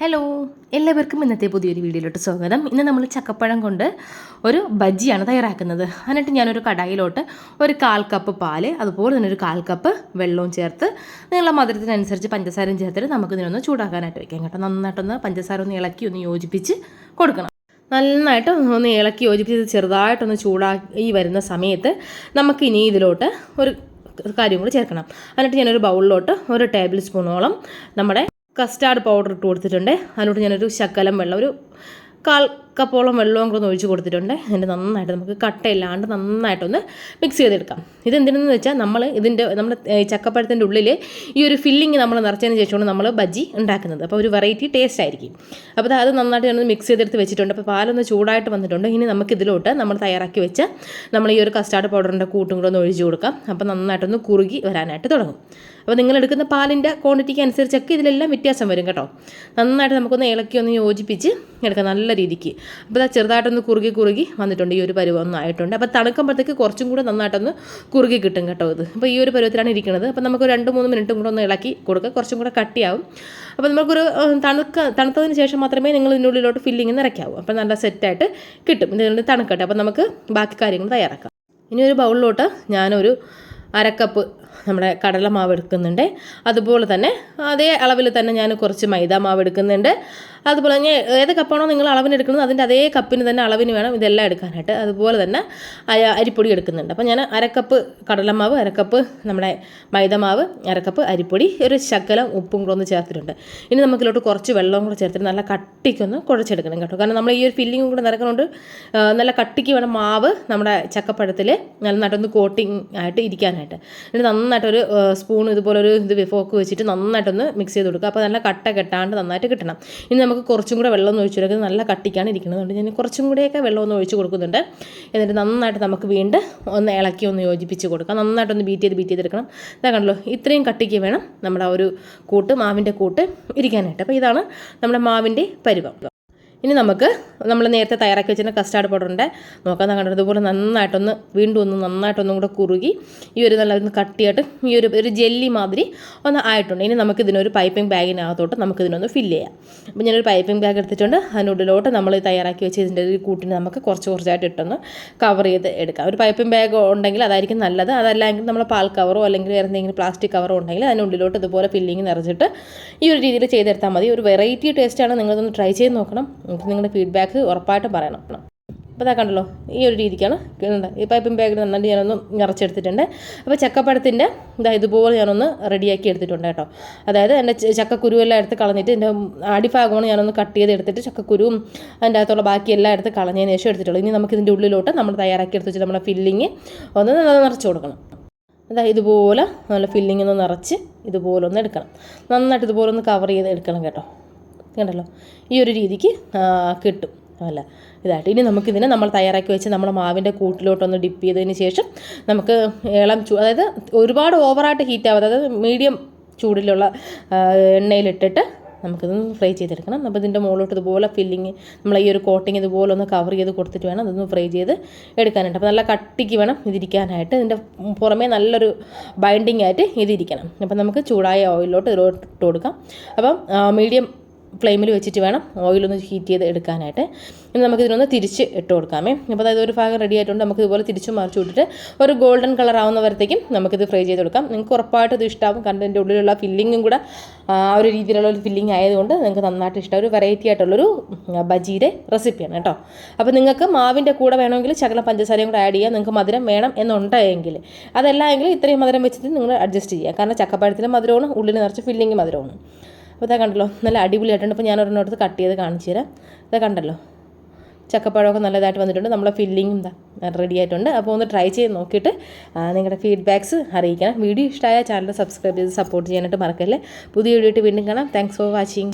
Hello എല്ലാവർക്കും ഇന്നത്തെ പുതിയൊരു വീഡിയോയിലോട്ട് സ്വാഗതം. ഇന്ന് നമ്മൾ ചക്കപ്പഴം കൊണ്ട് ഒരു ബജ്ജിയാണ് തയ്യാറാക്കുന്നത്. എന്നിട്ട് ഞാനൊരു കടായിലോട്ട് ഒരു കാൽ കപ്പ് പാൽ അതുപോലെ തന്നെ ഒരു കാൽ കപ്പ് വെള്ളവും ചേർത്ത് നിങ്ങളുടെ മധുരത്തിനനുസരിച്ച് പഞ്ചസാരയും ചേർത്തിട്ട് നമുക്ക് ഇതിനൊന്ന് ചൂടാക്കാനായിട്ട് വയ്ക്കാം കേട്ടോ. നന്നായിട്ടൊന്ന് പഞ്ചസാര ഒന്ന് ഇളക്കി ഒന്ന് യോജിപ്പിച്ച് കൊടുക്കണം. നന്നായിട്ട് ഒന്ന് ഇളക്കി യോജിപ്പിച്ച് ചെറുതായിട്ടൊന്ന് ചൂടാക്കി വരുന്ന സമയത്ത് നമുക്ക് ഇനി ഇതിലോട്ട് ഒരു കാര്യം കൂടി ചേർക്കണം. എന്നിട്ട് ഞാനൊരു ബൗളിലോട്ട് ഒരു ടേബിൾ സ്പൂണോളം നമ്മുടെ കസ്റ്റാർഡ് പൗഡർ ഇട്ട് കൊടുത്തിട്ടുണ്ട്. അതിലോട്ട് ഞാനൊരു ശക്കലം വെള്ളം ഒരു കാൽ കപ്പോളം വെള്ളവും കൂടെ ഒഴിച്ച് കൊടുത്തിട്ടുണ്ട്. എന്നിട്ട് നന്നായിട്ട് നമുക്ക് കട്ടയില്ലാണ്ട് നന്നായിട്ടൊന്ന് മിക്സ് ചെയ്തെടുക്കാം. ഇത് എന്തിനെന്ന് വെച്ചാൽ നമ്മൾ ഇതിന്റെ നമ്മുടെ ചക്കപ്പഴത്തിന്റെ ഉള്ളിൽ ഈ ഒരു ഫില്ലിങ് നമ്മൾ നിറച്ചതിന് ശേഷമാണ് നമ്മൾ ബജ്ജി ഉണ്ടാക്കുന്നത്. അപ്പോൾ ഒരു വെറൈറ്റി ടേസ്റ്റ് ആയിരിക്കും. അപ്പോൾ അത് നന്നായിട്ട് ഞാൻ മിക്സ് ചെയ്തെടുത്ത് വെച്ചിട്ടുണ്ട്. അപ്പോൾ പാലൊന്ന് ചൂടായിട്ട് വന്നിട്ടുണ്ട്. ഇനി നമുക്ക് ഇതിലോട്ട് നമ്മൾ തയ്യാറാക്കി വെച്ച നമ്മൾ ഈ ഒരു കസ്റ്റാർഡ് പൗഡറിന്റെ കൂട്ടും കൂടെ ഒന്ന് ഒഴിച്ച് കൊടുക്കാം. അപ്പോൾ നന്നായിട്ടൊന്ന് കുറുകി വരാനായിട്ട് തുടങ്ങും. അപ്പോൾ നിങ്ങൾ എടുക്കുന്ന പാലിന്റെ ക്വാണ്ടിറ്റിക്ക് അനുസരിച്ചൊക്കെ ഇതിലെല്ലാം വ്യത്യാസം വരും കേട്ടോ. നന്നായിട്ട് നമുക്കൊന്ന് ഇളക്കി ഒന്ന് യോജിപ്പിച്ച് എടുക്കാം. നല്ല രീതിക്ക്. അപ്പോൾ അത് ചെറുതായിട്ടൊന്ന് കുറുകി കുറുകി വന്നിട്ടുണ്ട് ഈ ഒരു പരുവം ആയിട്ടുണ്ട്. അപ്പോൾ തണുക്കുമ്പോഴത്തേക്ക് കുറച്ചും കൂടെ നന്നായിട്ടൊന്ന് കുറുകി കിട്ടും കേട്ടോ ഇത്. അപ്പോൾ ഈ ഒരു പരുവത്തിലാണ് ഇരിക്കുന്നത് അപ്പോൾ നമുക്ക് രണ്ട് മൂന്ന് മിനിറ്റും കൂടെ ഒന്ന് ഇളക്കി കൊടുക്കുക കുറച്ചും കൂടെ കട്ടിയാവും. അപ്പോൾ നമുക്കൊരു തണുക്ക തണുത്തതിന് ശേഷം മാത്രമേ നിങ്ങൾ ഇതിനുള്ളിലോട്ട് ഫില്ലിങ് നിറയ്ക്കാവൂ. അപ്പോൾ നല്ല സെറ്റായിട്ട് കിട്ടും. ഇതിനുള്ളിൽ തണുക്കട്ടെ. അപ്പോൾ നമുക്ക് ബാക്കി കാര്യങ്ങൾ തയ്യാറാക്കാം. ഇനി ഒരു ബൗളിലോട്ട് ഞാനൊരു അരക്കപ്പ് നമ്മുടെ കടല മാവ് എടുക്കുന്നുണ്ട്. അതുപോലെ തന്നെ അതേ അളവിൽ തന്നെ ഞാൻ കുറച്ച് മൈദ മാവ് എടുക്കുന്നുണ്ട്. അതുപോലെ തന്നെ ഏത് കപ്പാണോ നിങ്ങൾ അളവിന് എടുക്കുന്നത് അതിന്റെ അതേ കപ്പിന് തന്നെ അളവിന് വേണം ഇതെല്ലാം എടുക്കാനായിട്ട്. അതുപോലെ തന്നെ അരിപ്പൊടി എടുക്കുന്നുണ്ട്. അപ്പോൾ ഞാൻ അരക്കപ്പ് കടലമാവ് അരക്കപ്പ് നമ്മുടെ മൈദമാവ് അരക്കപ്പ് അരിപ്പൊടി ഒരു ശകലം ഉപ്പും കൂടെ ഒന്ന് ചേർത്തിട്ടുണ്ട്. ഇനി നമുക്കിലോട്ട് കുറച്ച് വെള്ളവും കൂടെ ചേർത്തിട്ട് നല്ല കട്ടിക്കൊന്ന് കുഴച്ചെടുക്കണം കേട്ടോ. കാരണം നമ്മൾ ഈ ഒരു ഫില്ലിങ്ങും കൂടെ നിറക്കുന്നുണ്ട് നല്ല കട്ടിക്ക് വേണം മാവ് നമ്മുടെ ചക്കപ്പഴത്തിൽ നല്ല നന്നായിട്ടൊന്ന് കോട്ടിങ് ആയിട്ട് ഇരിക്കാനായിട്ട്. എന്നിട്ട് നന്നായിട്ടൊരു സ്പൂൺ ഇതുപോലൊരു ഇത് ഫോക്ക് വെച്ചിട്ട് നന്നായിട്ടൊന്ന് മിക്സ് ചെയ്ത് കൊടുക്കുക. അപ്പോൾ നല്ല കട്ട കെട്ടാണ്ട് നന്നായിട്ട് കിട്ടണം. ഇനി നമുക്ക് കുറച്ചും കൂടെ വെള്ളം ഒന്ന് ഒഴിച്ചു കൊടുക്കുന്നത് നല്ല കട്ടിക്കാണ് ഇരിക്കുന്നത് അതുകൊണ്ട് ഞാൻ കുറച്ചും കൂടെയൊക്കെ വെള്ളം ഒന്ന് ഒഴിച്ച് കൊടുക്കുന്നുണ്ട്. എന്നിട്ട് നന്നായിട്ട് നമുക്ക് വീണ്ടും ഒന്ന് ഇളക്കി ഒന്ന് യോജിപ്പിച്ച് കൊടുക്കാം. നന്നായിട്ടൊന്ന് ബീറ്റ് ചെയ്ത് ബീറ്റ് ചെയ്തെടുക്കണം. ഇതാ കണ്ടല്ലോ ഇത്രയും കട്ടിക്ക് വേണം നമ്മുടെ ആ ഒരു കൂട്ട് മാവിന്റെ കൂട്ട് ഇരിക്കാനായിട്ട്. അപ്പോൾ ഇതാണ് നമ്മുടെ മാവിന്റെ പരുവം. ഇനി നമുക്ക് നമ്മൾ നേരത്തെ തയ്യാറാക്കി വെച്ചിരുന്ന കസ്റ്റാർഡ് പൗഡറിന്റെ നോക്കാൻ കണ്ടത് ഇതുപോലെ നന്നായിട്ടൊന്ന് വീണ്ടും ഒന്ന് നന്നായിട്ടൊന്നും കൂടെ കുറുകി ഈ ഒരു നല്ല കട്ടിയായിട്ട് ഈ ഒരു ഒരു ജെല്ലി മാതിരി ഒന്ന് ആയിട്ടുണ്ട്. ഇനി നമുക്ക് ഇതിനൊരു പൈപ്പിംഗ് ബാഗിനകത്തോട്ട് നമുക്ക് ഇതിനൊന്ന് ഫില്ല് ചെയ്യാം. അപ്പോൾ ഞാനൊരു പൈപ്പിംഗ് ബാഗ് എടുത്തിട്ടുണ്ട്. അതിനുള്ളിലോട്ട് നമ്മൾ തയ്യാറാക്കി വെച്ച് ഇതിന്റെ ഒരു കൂട്ടിന് നമുക്ക് കുറച്ച് കുറച്ചായിട്ട് ഇട്ടൊന്ന് കവർ ചെയ്ത് എടുക്കാം. ഒരു പൈപ്പിംഗ് ബാഗ് ഉണ്ടെങ്കിൽ അതായിരിക്കും നല്ലത്. അതല്ലെങ്കിൽ നമ്മൾ പാൽ കവറോ അല്ലെങ്കിൽ വേറെ എന്തെങ്കിലും പ്ലാസ്റ്റിക് കവറോ ഉണ്ടെങ്കിൽ അതിനുള്ളിലോട്ട് ഇതുപോലെ ഫില്ലിങ് നിറച്ചിട്ട് ഈ ഒരു രീതിയിൽ ചെയ്തെടുത്താൽ മതി. ഒരു വെറൈറ്റി ടേസ്റ്റാണ് നിങ്ങളിതൊന്ന് ട്രൈ ചെയ്ത് നോക്കണം. നമുക്ക് നിങ്ങളുടെ ഫീഡ്ബാക്ക് ഉറപ്പായിട്ടും പറയണം അപ്പോൾ ഇതാ കണ്ടല്ലോ ഈ ഒരു രീതിക്കാണ് ഈ പൈപ്പിംഗ് ബാഗിൽ നന്നായിട്ട് ഞാനൊന്ന് നിറച്ചെടുത്തിട്ടുണ്ട്. അപ്പോൾ ചക്കപ്പഴത്തിന്റെ ഇതാ ഇതുപോലെ ഞാനൊന്ന് റെഡിയാക്കി എടുത്തിട്ടുണ്ട് കേട്ടോ. അതായത് എന്റെ ചക്കക്കുരുവെല്ലാം എടുത്ത് കളഞ്ഞിട്ട് എന്റെ അടിഭാഗമാണ് ഞാനൊന്ന് കട്ട് ചെയ്ത് എടുത്തിട്ട് ചക്കക്കുരുവും അതിന്റെ അകത്തുള്ള ബാക്കി എല്ലാം എടുത്ത് കളഞ്ഞതിന് ശേഷം എടുത്തിട്ടുള്ളൂ. ഇനി നമുക്ക് ഇതിന്റെ ഉള്ളിലോട്ട് നമ്മൾ തയ്യാറാക്കി എടുത്ത് വെച്ചിട്ട് നമ്മുടെ ഫില്ലിങ് ഒന്ന് നിറച്ച് കൊടുക്കണം. അതാ ഇതുപോലെ നല്ല ഫില്ലിംഗ് ഒന്ന് നിറച്ച് ഇതുപോലെ ഒന്ന് എടുക്കണം. നന്നായിട്ട് ഇതുപോലെ ഒന്ന് കവർ ചെയ്ത് എടുക്കണം കേട്ടോ. കണ്ടല്ലോ? ഈ ഒരു രീതിക്ക് കിട്ടും. അല്ല? ഇതായിട്ട്. ഇനി നമുക്കിതിനെ നമ്മൾ തയ്യാറാക്കി വെച്ച് നമ്മുടെ മാവിന്റെ കൂട്ടിലോട്ടൊന്ന് ഡിപ്പ് ചെയ്തതിന് ശേഷം നമുക്ക് ഇളം ചൂ അതായത് ഒരുപാട് ഓവറായിട്ട് ഹീറ്റ് ആവാതെ അതായത് മീഡിയം ചൂടിലുള്ള എണ്ണയിലിട്ടിട്ട് നമുക്കിതൊന്ന് ഫ്രൈ ചെയ്തെടുക്കണം. അപ്പോൾ ഇതിന്റെ മുകളിലോട്ട് ഇതുപോലെ ഫില്ലിങ് നമ്മൾ ഈ ഒരു കോട്ടിങ് ഇതുപോലെ ഒന്ന് കവർ ചെയ്ത് കൊടുത്തിട്ട് വേണം അതൊന്ന് ഫ്രൈ ചെയ്ത് എടുക്കാനായിട്ട്. അപ്പോൾ നല്ല കട്ടിക്ക് വേണം ഇതിരിക്കാനായിട്ട്. ഇതിന്റെ പുറമേ നല്ലൊരു ബൈൻഡിങ് ആയിട്ട് ഇതിരിക്കണം. അപ്പോൾ നമുക്ക് ചൂടായ ഓയിലോട്ട് ഇതിലോട്ട് ഇട്ട് കൊടുക്കാം. അപ്പം മീഡിയം ഫ്ലെയിമിൽ വെച്ചിട്ട് വേണം ഓയിലൊന്ന് ഹീറ്റ് ചെയ്ത് എടുക്കാനായിട്ട്. ഇനി നമുക്ക് ഇതിനൊന്ന് തിരിച്ച് ഇട്ട് കൊടുക്കാമേ. അപ്പോൾ അതായത് ഒരു ഭാഗം റെഡി ആയിട്ടുണ്ട്. നമുക്ക് ഇതുപോലെ തിരിച്ച് മറിച്ച് വിട്ടിട്ട് ഒരു ഗോൾഡൻ കളർ ആവുന്നവരത്തേക്കും നമുക്കിത് ഫ്രൈ ചെയ്ത് കൊടുക്കാം. നിങ്ങൾക്ക് ഉറപ്പായിട്ട് ഇത് ഇഷ്ടമാകും കാരണം ഇതിന്റെ ഉള്ളിലുള്ള ഫില്ലിങ്ങും കൂടെ ആ ഒരു രീതിയിലുള്ള ഒരു ഫില്ലിംഗ് ആയതുകൊണ്ട് നിങ്ങൾക്ക് നന്നായിട്ട് ഇഷ്ടം ഒരു വെറൈറ്റി ആയിട്ടുള്ളൊരു ബജിയുടെ റെസിപ്പിയാണ് കേട്ടോ. അപ്പോൾ നിങ്ങൾക്ക് മാവിന്റെ കൂടെ വേണമെങ്കിൽ ശകലം പഞ്ചസാരയും കൂടെ ആഡ് ചെയ്യാം. നിങ്ങൾക്ക് മധുരം വേണം എന്നുണ്ടെങ്കിൽ. അതല്ല എങ്കിൽ ഇത്രയും മധുരം വെച്ചിട്ട് നിങ്ങൾ അഡ്ജസ്റ്റ് ചെയ്യുക കാരണം ചക്കപ്പഴത്തിന്റെ മധുരമാണ് ഉള്ളിൽ നിറച്ച് ഫില്ലിങ് മധുരമാണ്. അപ്പോൾ ഇതാ കണ്ടല്ലോ നല്ല അടിപൊളിയായിട്ടുണ്ട്. അപ്പോൾ ഞാൻ ഒരെണ്ണം എടുത്ത് കട്ട് ചെയ്ത് കാണിച്ചു തരാം. ഇതാ കണ്ടല്ലോ ചക്കപ്പഴമൊക്കെ നല്ലതായിട്ട് വന്നിട്ടുണ്ട്. നമ്മളെ ഫില്ലിങ്ങും റെഡി ആയിട്ടുണ്ട്. അപ്പോൾ ഒന്ന് ട്രൈ ചെയ്ത് നോക്കിയിട്ട് നിങ്ങളുടെ ഫീഡ്ബാക്ക്സ് അറിയിക്കണം. വീഡിയോ ഇഷ്ടമായ ചാനൽ സബ്സ്ക്രൈബ് ചെയ്ത് സപ്പോർട്ട് ചെയ്യാനായിട്ട് മറക്കല്ലേ. പുതിയ വീഡിയോ വീണ്ടും കാണാം. Thanks for watching